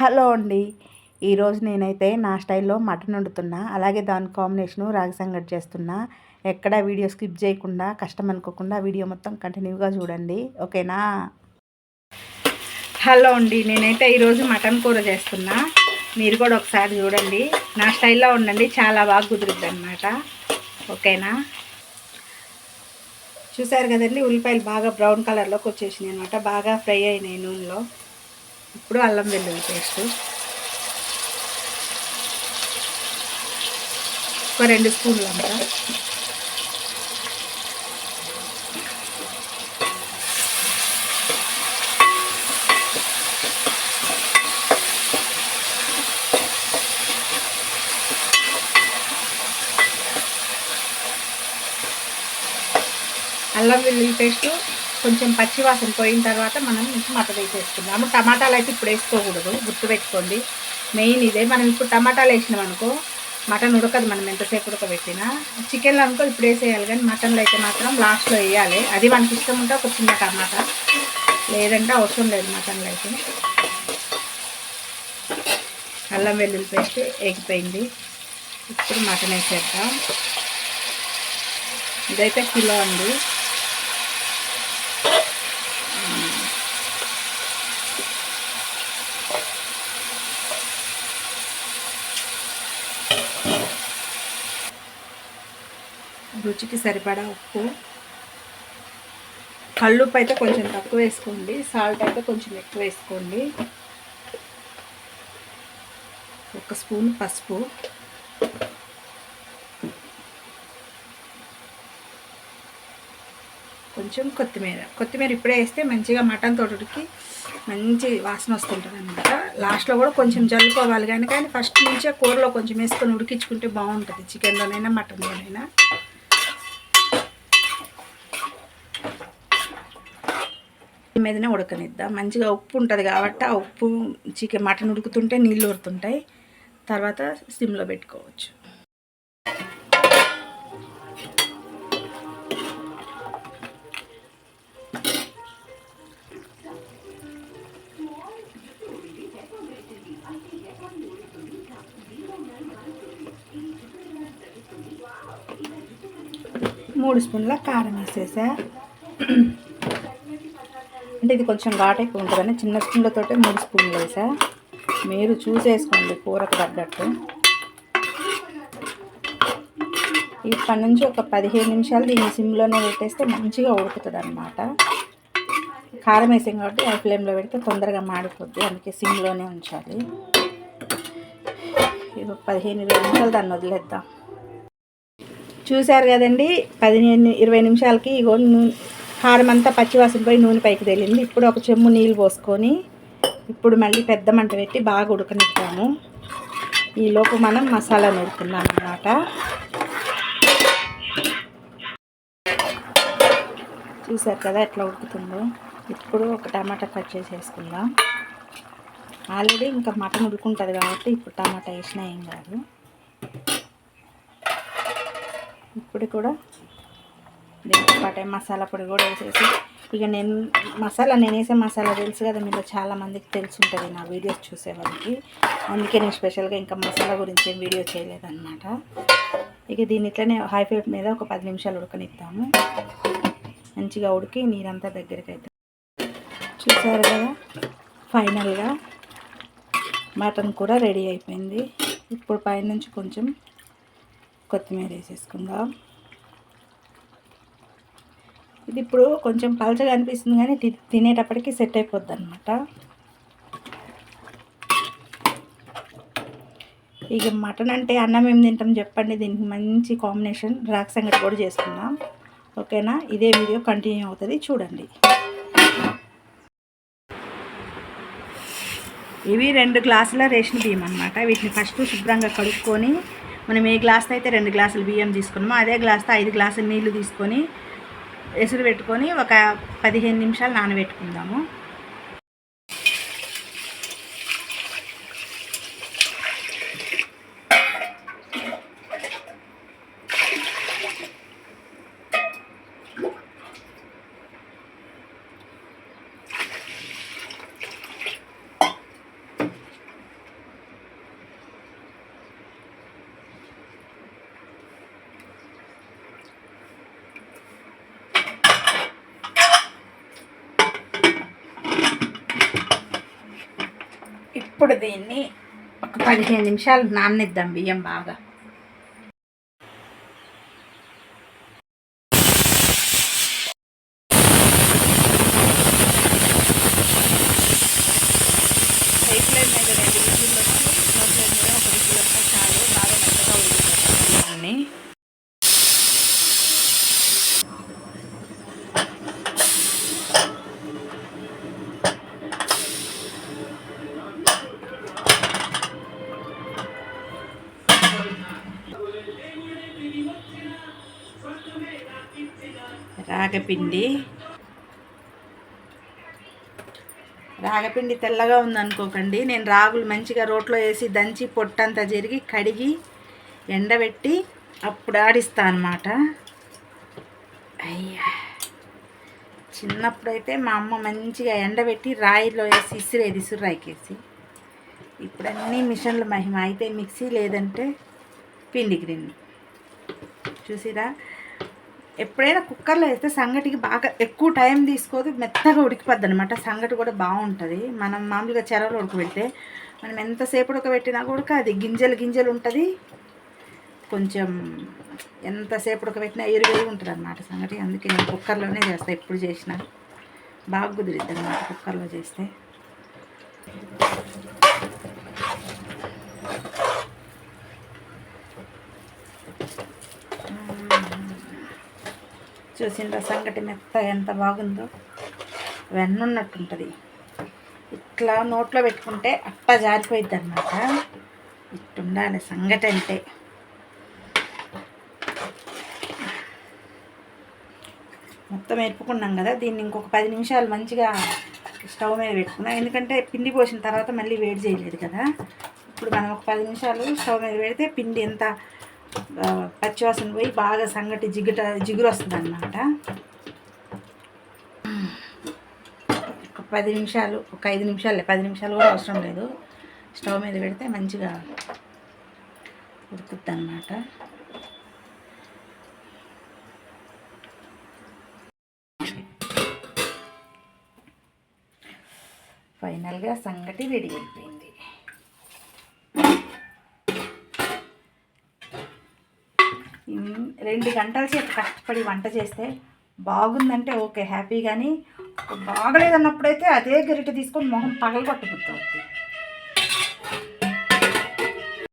Hello అండి. ఈరోజు నేనైతే నా స్టైల్లో మటన్ వండుతున్నా అలాగే దాని కాంబినేషను రాగి సంగటి చేస్తున్నా. ఎక్కడ వీడియో స్కిప్ చేయకుండా కష్టం అనుకోకుండా వీడియో మొత్తం కంటిన్యూగా చూడండి. ఓకేనా? హలో అండి. నేనైతే ఈరోజు మటన్ కూర చేస్తున్నా. మీరు కూడా ఒకసారి చూడండి. నా స్టైల్లో ఉండండి చాలా బాగా కుదురుద్ది అనమాట ఓకేనా? చూసారు కదండి ఉల్లిపాయలు బాగా బ్రౌన్ కలర్లోకి వచ్చేసినాయి అనమాట బాగా ఫ్రై అయినాయి నూనెలో. ఇప్పుడు అల్లం వెల్లుల్లి పేస్ట్. ఒక రెండు స్పూన్లు అంట అల్లం వెల్లుల్లి పేస్టు కొంచెం పచ్చి వాసన పోయిన తర్వాత మనం మటన్ వేసేసుకుందాము టమాటాలు అయితే ఇప్పుడు వేసుకోకూడదు. గుర్తుపెట్టుకోండి. మెయిన్ ఇదే. మనం ఇప్పుడు టమాటాలు వేసినాం అనుకో మటన్ ఉడకదు మనం ఎంతసేపు ఉడకబెట్టినా. చికెన్లో అనుకో ఇప్పుడు వేసేయాలి కానీ మటన్లో అయితే మాత్రం లాస్ట్లో వేయాలి. అది మనకి ఇష్టం ఉంటే ఒక చిన్న టమాటా. లేదంటే అవసరం లేదు మటన్లో అయితే. అల్లం వెల్లుల్లి పేస్ట్ ఎగిపోయింది ఇప్పుడు మటన్ వేసేద్దాం. ఇదైతే కిలో అండి. రుచికి సరిపడా ఉప్పు. కళ్ళుప్పు అయితే కొంచెం తక్కువ వేసుకోండి. సాల్ట్ అయితే కొంచెం ఎక్కువ వేసుకోండి. ఒక స్పూన్ పసుపు. కొంచెం కొత్తిమీర. కొత్తిమీర ఇప్పుడే వేస్తే మంచిగా మటన్ తోటకి మంచి వాసన వస్తుంటుంది అనమాట లాస్ట్లో కూడా కొంచెం జల్లుకోవాలి కానీ కానీ ఫస్ట్ నుంచే కూరలో కొంచెం వేసుకొని ఉడికించుకుంటే బాగుంటుంది. చికెన్లోనైనా మటన్లోనైనా. మీదనే ఉడకనిద్దాం? మంచిగా ఉప్పు ఉంటుంది కాబట్టి ఆ ఉప్పు చికెన్ మటన్ ఉడుకుతుంటే నీళ్ళు ఊరుతుంటాయి. తర్వాత సిమ్లో పెట్టుకోవచ్చు. మూడు స్పూన్ల కారం వేసేసా. అంటే ఇది కొంచెం ఘాట్ ఎక్కువ ఉంటుందని చిన్న స్పూన్లతో మూడు స్పూన్లు వేసా. మీరు చూసేసుకోండి కూరకు తగ్గట్టు. ఇప్పటి నుంచి ఒక పదిహేను నిమిషాలు దీన్ని సిమ్లోనే పెట్టేస్తే మంచిగా ఉడుకుతుంది అనమాట కారం వేసాం కాబట్టి హై ఫ్లేమ్లో పెడితే తొందరగా మాడిపోద్ది అందుకే సిమ్లోనే ఉంచాలి. ఇది పదిహేను ఇరవై నిమిషాలు దాన్ని వదిలేద్దాం. చూశారు కదండి పదిహేను ఇరవై నిమిషాలకి ఇగో హారం అంతా పచ్చివాసన పోయి నూనె పైకి తేలింది. ఇప్పుడు ఒక చెమ్ము నీళ్ళు పోసుకొని ఇప్పుడు మళ్ళీ పెద్ద మంట పెట్టి బాగా ఉడకనిద్దాము. ఈలోపు మనం మసాలా నూరుకుందాం అన్నమాట. చూసారు కదా ఎట్లా ఉడుకుతుందో? ఇప్పుడు ఒక టమాటా కట్ చేసి వేసుకుందాం ఆల్రెడీ ఇంకా మటన్ ఉడుకుంటుంది కాబట్టి ఇప్పుడు టమాటా వేసినా ఏం కాదు. ఇప్పుడు కూడా దీంతో పాటే మసాలా పొడి కూడా వేసేసి. ఇక నేను మసాలా నేను వేసే మసాలా తెలుసు కదా మీరు చాలామందికి తెలిసి ఉంటుంది నా వీడియోస్ చూసే వాళ్ళకి. అందుకే నేను స్పెషల్గా ఇంకా మసాలా గురించి ఏం వీడియో చేయలేదన్నమాట. ఇక దీని ఇట్లనే హై ఫ్లేమ్ మీద ఒక పది నిమిషాలు ఉడకనిద్దాము. మంచిగా ఉడికి నీరంతా దగ్గరికి అయితే చూసారు కదా? ఫైనల్గా మటన్ కూడా రెడీ అయిపోయింది. ఇప్పుడు పైనుంచి కొంచెం కొత్తిమీర వేసేసుకుందాం. ఇది ఇప్పుడు కొంచెం పలచగా అనిపిస్తుంది కానీ తినేటప్పటికి సెట్ అయిపోద్ది అనమాట ఇక మటన్ అంటే అన్నం ఏం తింటాం చెప్పండి. దీనికి మంచి కాంబినేషన్ రాక్ సంగటి కూడా చేసుకుందాం. ఓకేనా? ఇదే వీడియో కంటిన్యూ అవుతుంది. చూడండి. ఇవి రెండు గ్లాసుల రేషన్ బియ్యం అనమాట వీటిని ఫస్ట్ శుభ్రంగా కడుక్కొని మనం ఏ గ్లాస్తో అయితే రెండు గ్లాసులు బియ్యం తీసుకున్నామో అదే గ్లాస్తో ఐదు గ్లాసులు నీళ్ళు తీసుకొని ఎసురు పెట్టుకొని ఒక పదిహేను నిమిషాలు నానబెట్టుకుందాము. ఇప్పుడు దీన్ని ఒక పదిహేను నిమిషాలు నాననిద్దాం బియ్యం బాగా. రాగపిండి. రాగపిండి తెల్లగా ఉందనుకోకండి. నేను రాగులు మంచిగా రోట్లో వేసి దంచి పొట్టంతా జరిగి కడిగి ఎండబెట్టి అప్పుడు ఆడిస్తా అనమాట అయ్యా. చిన్నప్పుడైతే మా అమ్మ మంచిగా ఎండబెట్టి రాయిలో వేసి ఇసిరేది ఇసురాయికేసి ఇప్పుడన్నీ మిషన్లు మిషన్ల మహిమ. అయితే మిక్సీ లేదంటే పిండి గ్రీన్. చూసిరా? ఎప్పుడైనా కుక్కర్లో వేస్తే సంగటికి బాగా ఎక్కువ టైం తీసుకోదు మెత్తగా ఉడికిపోద్ది అనమాట సంగటి కూడా బాగుంటుంది. మనం మామూలుగా చెరవలో ఉడకబెడితే మనం ఎంతసేపు ఉడకబెట్టినా కూడా అది గింజలు గింజలు ఉంటుంది. కొంచెం ఎంతసేపు ఉడకబెట్టినా ఎరువేవి ఉంటుంది అనమాట సంగటి. అందుకే నేను కుక్కర్లోనే చేస్తాను ఎప్పుడు చేసినా. బాగా కుదిరిద్ది అనమాట కుక్కర్లో చేస్తే. చూసిండ్రా సంగటి మెత్త ఎంత బాగుందో. వెన్నున్నట్టుంటుంది. ఇట్లా నోట్లో పెట్టుకుంటే అట్ట జారిపోయిద్ది అనమాట ఇట్టుండాలి సంగటి అంటే. మొత్తం ఎరుపుకున్నాం కదా దీన్ని ఇంకొక పది నిమిషాలు మంచిగా స్టవ్ మీద పెట్టుకున్నాం. ఎందుకంటే పిండి పోసిన తర్వాత మళ్ళీ వేడి చేయలేదు కదా. ఇప్పుడు మనం ఒక పది నిమిషాలు స్టవ్ మీద పెడితే పిండి ఎంత పచ్చివాసన పోయి బాగా సంగటి జిగుట జిగురు వస్తుంది అన్నమాట ఒక పది నిమిషాలు ఒక ఐదు నిమిషాలే పది నిమిషాలు కూడా అవసరం లేదు. స్టవ్ మీద పెడితే మంచిగా ఉడుకుద్ది అన్నమాట ఫైనల్గా సంగటి రెడీ అయిపోయింది. రెండు గంటల సేపు కష్టపడి వంట చేస్తే బాగుందంటే ఓకే హ్యాపీ కానీ బాగలేదన్నప్పుడైతే అదే గరిట తీసుకొని మొహం పగలగొట్టబుద్ధి అవుతుంది